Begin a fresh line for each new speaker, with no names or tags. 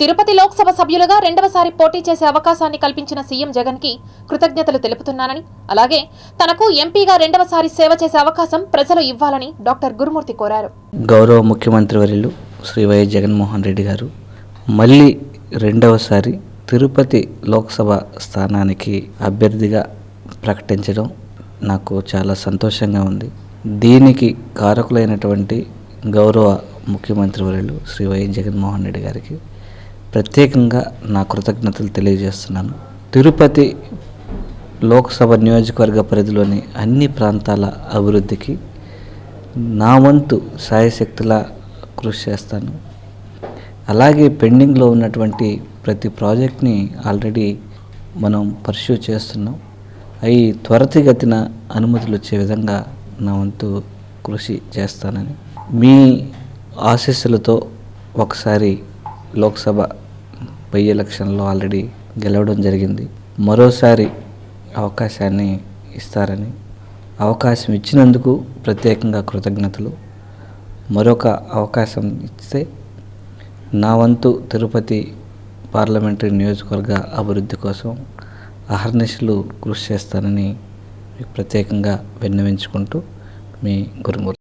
తిరుపతి లోక్సభ సభ్యులుగా రెండవసారి పోటీ చేసే అవకాశాన్ని కల్పించిన సీఎం జగన్కి కృతజ్ఞతలు తెలుపుతున్నానని అలాగే తనకు ఎంపీగా రెండవసారి సేవ చేసే అవకాశం ప్రజలు ఇవ్వాలని డాక్టర్ గురుమూర్తి కోరారు.
గౌరవ ముఖ్యమంత్రి వర్యులు శ్రీ వైఎస్ జగన్మోహన్ రెడ్డి గారు మళ్ళీ రెండవసారి తిరుపతి లోక్సభ స్థానానికి అభ్యర్థిగా ప్రకటించడం నాకు చాలా సంతోషంగా ఉంది. దీనికి కారకులైనటువంటి గౌరవ ముఖ్యమంత్రి వర్యులు శ్రీ వైఎస్ జగన్మోహన్ రెడ్డి గారికి ప్రత్యేకంగా నా కృతజ్ఞతలు తెలియజేస్తున్నాను. తిరుపతి లోక్సభ నియోజకవర్గ పరిధిలోని అన్ని ప్రాంతాల అభివృద్ధికి నా వంతు సాయశక్తిలా కృషి చేస్తాను. అలాగే పెండింగ్లో ఉన్నటువంటి ప్రతి ప్రాజెక్ట్ని ఆల్రెడీ మనం పర్ష్యూ చేస్తున్నాం. అవి త్వరితగతిన అనుమతులు వచ్చే విధంగా నా వంతు కృషి చేస్తానని. మీ ఆశీస్సులతో ఒకసారి లోక్సభ బై ఎలక్షన్లో ఆల్రెడీ గెలవడం జరిగింది. మరోసారి అవకాశాన్ని ఇస్తారని అవకాశం ఇచ్చినందుకు ప్రత్యేకంగా కృతజ్ఞతలు. మరొక అవకాశం ఇస్తే నా వంతు తిరుపతి పార్లమెంటరీ నియోజకవర్గ అభివృద్ధి కోసం అహర్నిశలు కృషి చేస్తానని ప్రత్యేకంగా విన్నవించుకుంటూ మీ గురుమూర్తి